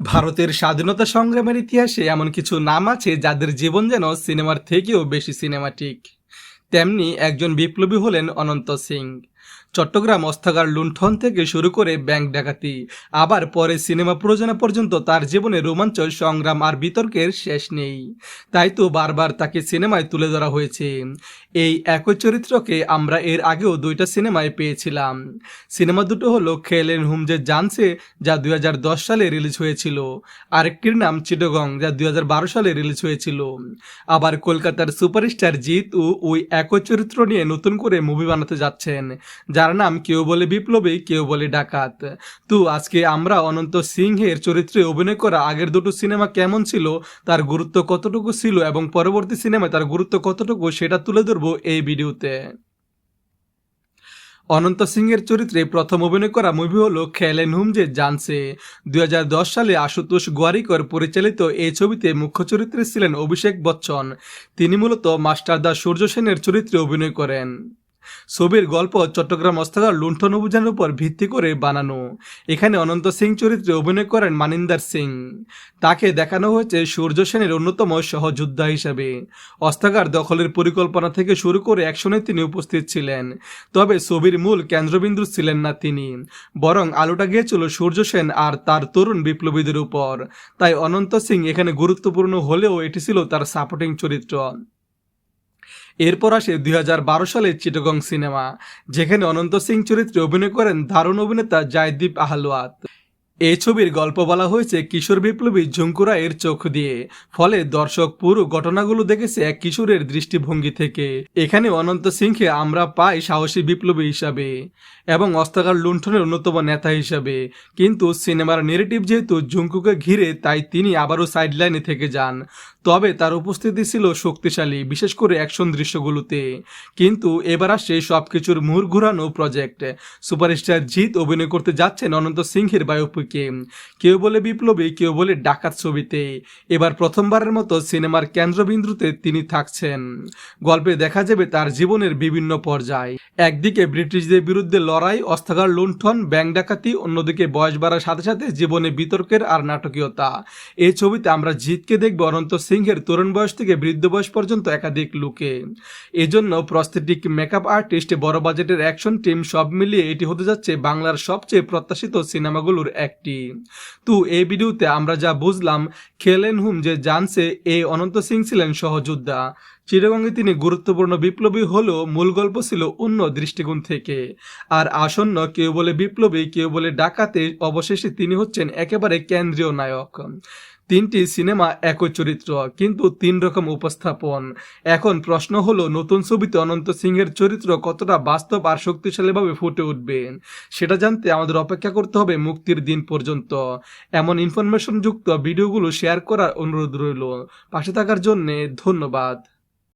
ভারতের স্বাধীনতা সংগ্রামের ইতিহাসে এমন কিছু নাম আছে যাদের জীবন যেন সিনেমার থেকেও বেশি সিনেমাটিক তেমনি একজন বিপ্লবী হলেন অনন্ত সিং। চট্টগ্রাম অস্থাগার লুণ্ঠন থেকে শুরু করে ব্যাংক ডাকাতি। আবার পরে সিনেমা প্রযোজনা পর্যন্ত তার জীবনে রোমাঞ্চ সংগ্রাম আর বিতর্কের শেষ নেই। তাই তো বারবার তাকে সিনেমায় তুলে ধরা হয়েছে। এই একই চরিত্রকে আমরা এর আগেও দুইটা সিনেমায় পেয়েছিলাম। সিনেমা দুটো হলো খেলেন হুমজে জানসে যা দুই হাজার দশ সালে রিলিজ হয়েছিল। আরেকটির নাম চিটগং, যা দুই হাজার বারো সালে রিলিজ হয়েছিল। আবার কলকাতার সুপারস্টার জিৎ ও ওই একই চরিত্র নিয়ে নতুন করে মুভি বানাতে যাচ্ছেন যার নাম কেউ বলে বিপ্লবী, কেউ বলে ডাকাত। তো, আজকে আমরা অনন্ত সিংহের চরিত্রে অভিনয় করা আগের দুটো সিনেমা কেমন ছিল, তার গুরুত্ব কতটুকু ছিল এবং পরবর্তী সিনেমায় তার গুরুত্ব কতটুকু সেটা তুলে ধরবো এই ভিডিওতে। অনন্ত সিংয়ের চরিত্রে প্রথম অভিনয় করা মুভি হলো খেলেন হুম যে জানসে দুই হাজার দশ সালে আশুতোষ গোয়ারিকর পরিচালিত এই ছবিতে মুখ্য চরিত্রে ছিলেন অভিষেক বচ্চন। তিনি মূলত মাস্টার দা সূর্য সেনের চরিত্রে অভিনয় করেন। ছবির গল্প চট্টগ্রাম অস্থাগার লুণ্ঠন অভিযানের উপর ভিত্তি করে বানানো। এখানে অনন্ত সিং চরিত্রে অভিনয় করেন মানিন্দার সিং। তাকে দেখানো হয়েছে সূর্য সেনের অন্যতম সহযোদ্ধা হিসেবে। অস্থাগার দখলের পরিকল্পনা থেকে শুরু করে অ্যাকশনে তিনি উপস্থিত ছিলেন। তবে ছবির মূল কেন্দ্রবিন্দু ছিলেন না তিনি। বরং আলোটা গিয়েছিল সূর্য সেন আর তার তরুণ বিপ্লবীদের উপর। তাই অনন্ত সিং এখানে গুরুত্বপূর্ণ হলেও এটি ছিল তার সাপোর্টিং চরিত্র। এরপর আসে দুই হাজার বারো সালের চিটগং সিনেমা, যেখানে অনন্ত সিং চরিত্রে অভিনয় করেন দারুণ অভিনেতা জয়দীপ আহলোয়াত এই ছবির গল্প বলা হয়েছে কিশোর বিপ্লবী ঝুঙ্কু এর চোখ দিয়ে, ফলে দর্শক পুরো ঘটনাগুলো দেখেছে এক কিশোরের দৃষ্টিভঙ্গি থেকে। এখানে অনন্ত সিংকে আমরা পাই সাহসী বিপ্লবী হিসাবে এবং অস্তাগার লুণ্ঠনের অন্যতম নেতা হিসাবে। কিন্তু সিনেমার নেগেটিভ যেহেতু ঝুঙ্কুকে ঘিরে, তাই তিনি আবারও সাইডলাইনে থেকে যান। তবে তার উপস্থিতি ছিল শক্তিশালী, বিশেষ করে অ্যাকশন দৃশ্যগুলোতে। কিন্তু এবার আসছে সব কিছুর মুহুর ঘুরানো প্রজেক্ট সুপারস্টার জিৎ অভিনয় করতে যাচ্ছেন অনন্ত সিংহের বায়োপিকে কেউ বলে বিপ্লবী, কেউ বলে ডাকাত ছবিতে। এবার প্রথমবারের মতো সিনেমার কেন্দ্রবিন্দুতে তিনি থাকছেন। গল্পে দেখা যাবে তার জীবনের বিভিন্ন পর্যায়। একদিকে ব্রিটিশদের বিরুদ্ধে লড়াই অস্থাগার লুণ্ঠন, ব্যাংক ডাকাতি, অন্যদিকে বয়স বাড়ার সাথে সাথে জীবনে বিতর্কের আর নাটকীয়তা। এই ছবিতে আমরা জিতকে দেখব অনন্ত সিংহের তরুণ বয়স থেকে বৃদ্ধ বয়স পর্যন্ত একাধিক লুকে। এজন্য প্রস্থেটিক মেকআপ আর্টিস্ট বড় বাজেটের অ্যাকশন টিম সব মিলিয়ে এটি হতে যাচ্ছে বাংলার সবচেয়ে প্রত্যাশিত সিনেমাগুলোর একটি। তো এই ভিডিওতে আমরা যা বুঝলাম খেলেন হুম যে জানছে এই অনন্ত সিং ছিলেন সহযোদ্ধা। চিরগঙ্গে তিনি গুরুত্বপূর্ণ বিপ্লবী হলেও মূল গল্প ছিল অন্য দৃষ্টিকোণ থেকে। আর আসন্ন কেউ বলে বিপ্লবী, কেউ বলে ডাকাতে, অবশেষে তিনি হচ্ছেন একেবারে কেন্দ্রীয় নায়ক। তিনটি সিনেমা একই চরিত্র, কিন্তু তিন রকম উপস্থাপন। এখন প্রশ্ন হলো, নতুন ছবিতে অনন্ত সিংহের চরিত্র কতটা বাস্তব আর শক্তিশালীভাবে ফুটে উঠবে? সেটা জানতে আমাদের অপেক্ষা করতে হবে মুক্তির দিন পর্যন্ত। এমন ইনফরমেশন যুক্ত ভিডিওগুলো শেয়ার করার অনুরোধ রইল। পাশে থাকার জন্যে ধন্যবাদ।